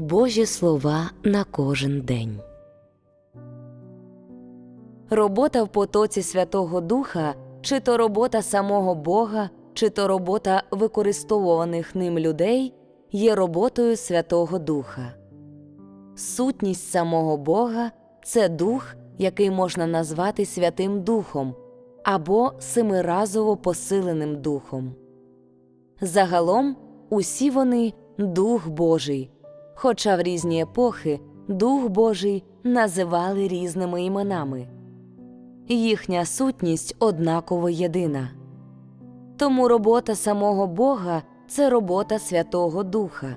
Божі слова на кожен день. Робота в потоці Святого Духа чи то робота самого Бога, чи то робота використовуваних ним людей є роботою Святого Духа. Сутність самого Бога це дух, який можна назвати Святим Духом або семиразово посиленим духом. Загалом усі вони Дух Божий, хоча в різні епохи Дух Божий називали різними іменами. Їхня сутність однаково єдина. Тому робота самого Бога це робота Святого Духа,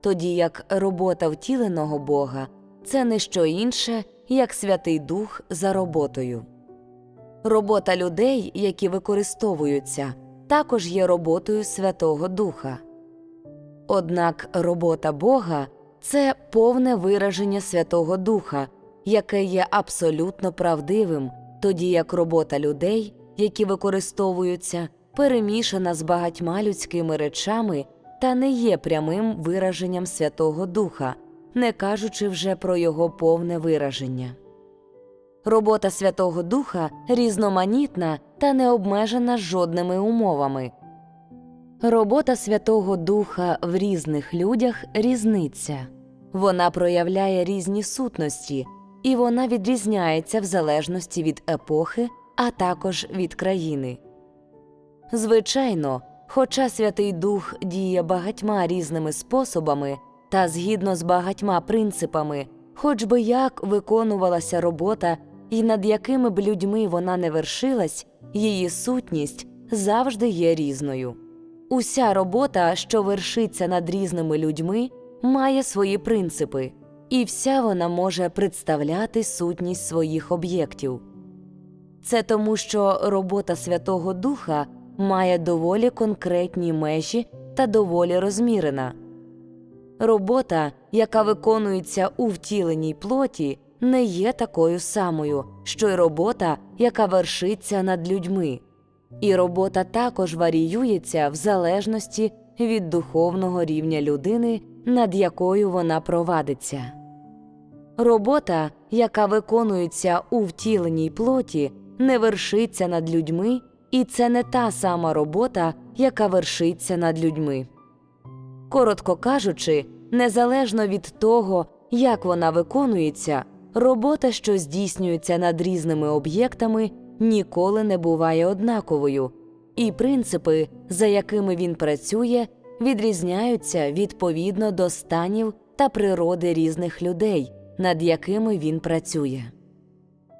тоді як робота втіленого Бога це не що інше, як Святий Дух за роботою. Робота людей, які використовуються, також є роботою Святого Духа. Однак робота Бога це повне вираження Святого Духа, яке є абсолютно правдивим, тоді як робота людей, які використовуються, перемішана з багатьма людськими речами та не є прямим вираженням Святого Духа, не кажучи вже про його повне вираження. Робота Святого Духа різноманітна та не обмежена жодними умовами. Робота Святого Духа в різних людях різниця. Вона проявляє різні сутності, і вона відрізняється в залежності від епохи, а також від країни. Звичайно, хоча Святий Дух діє багатьма різними способами та згідно з багатьма принципами, хоч би як виконувалася робота і над якими б людьми вона не вершилась, її сутність завжди є різною. Уся робота, що вершиться над різними людьми, має свої принципи, і вся вона може представляти сутність своїх об'єктів. Це тому, що робота Святого Духа має доволі конкретні межі та доволі розмірена. Робота, яка виконується у втіленій плоті, не є такою самою, що й робота, яка вершиться над людьми. І робота також варіюється в залежності від духовного рівня людини, над якою вона провадиться. Робота, яка виконується у втіленій плоті, не вершиться над людьми, і це не та сама робота, яка вершиться над людьми. Коротко кажучи, незалежно від того, як вона виконується, робота, що здійснюється над різними об'єктами, ніколи не буває однаковою, і принципи, за якими він працює, відрізняються відповідно до станів та природи різних людей, над якими він працює.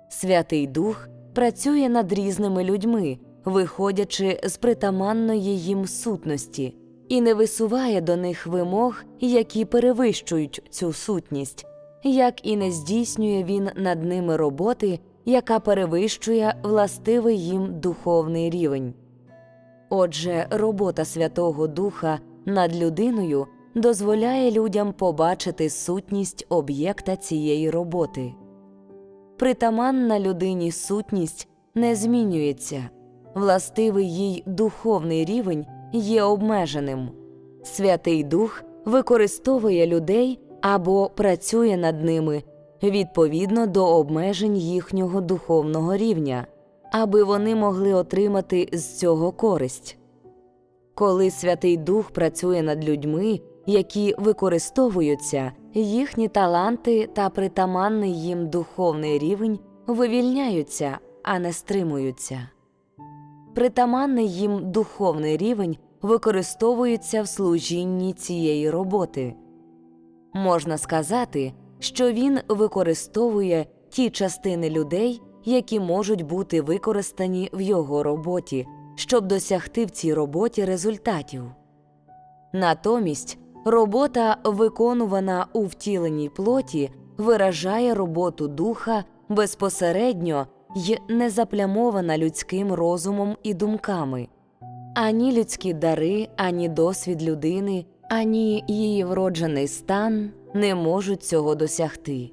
Святий Дух працює над різними людьми, виходячи з притаманної їм сутності, і не висуває до них вимог, які перевищують цю сутність, як і не здійснює він над ними роботи, яка перевищує властивий їм духовний рівень. Отже, робота Святого Духа над людиною дозволяє людям побачити сутність об'єкта цієї роботи. Притаманна людині сутність не змінюється, властивий їй духовний рівень є обмеженим. Святий Дух використовує людей або працює над ними відповідно до обмежень їхнього духовного рівня, аби вони могли отримати з цього користь. Коли Святий Дух працює над людьми, які використовуються, їхні таланти та притаманний їм духовний рівень вивільняються, а не стримуються. Притаманний їм духовний рівень використовується в служінні цієї роботи. Можна сказати, що він використовує ті частини людей, які можуть бути використані в його роботі, щоб досягти в цій роботі результатів. Натомість робота, виконувана у втіленій плоті, виражає роботу духа безпосередньо й не заплямована людським розумом і думками. Ані людські дари, ані досвід людини, ані її вроджений стан не можуть цього досягти.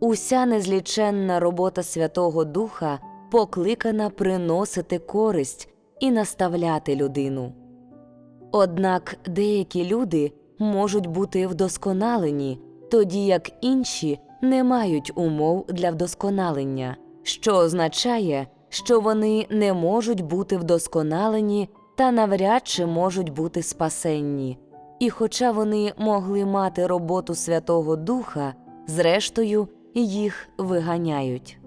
Уся незліченна робота Святого Духа покликана приносити користь і наставляти людину. Однак деякі люди можуть бути вдосконалені, тоді як інші не мають умов для вдосконалення, що означає, що вони не можуть бути вдосконалені та навряд чи можуть бути спасенні. І хоча вони могли мати роботу Святого Духа, зрештою їх виганяють.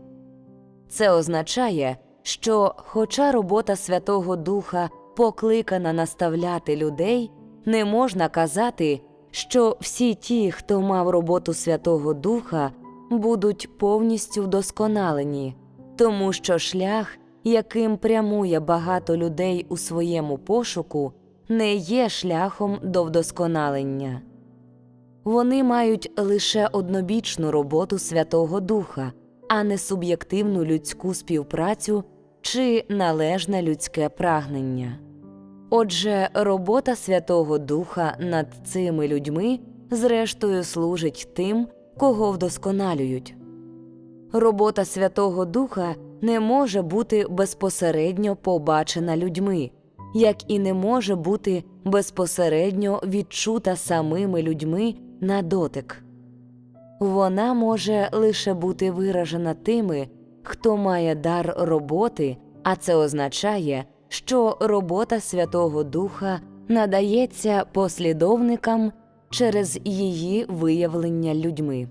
Це означає, що, хоча робота Святого Духа покликана наставляти людей, не можна казати, що всі ті, хто мав роботу Святого Духа, будуть повністю вдосконалені, тому що шлях, яким прямує багато людей у своєму пошуку, не є шляхом до вдосконалення. Вони мають лише однобічну роботу Святого Духа, а не суб'єктивну людську співпрацю чи належне людське прагнення. Отже, робота Святого Духа над цими людьми зрештою служить тим, кого вдосконалюють. Робота Святого Духа не може бути безпосередньо побачена людьми, як і не може бути безпосередньо відчута самими людьми на дотик. Вона може лише бути виражена тими, хто має дар роботи, а це означає, що робота Святого Духа надається послідовникам через її виявлення людьми.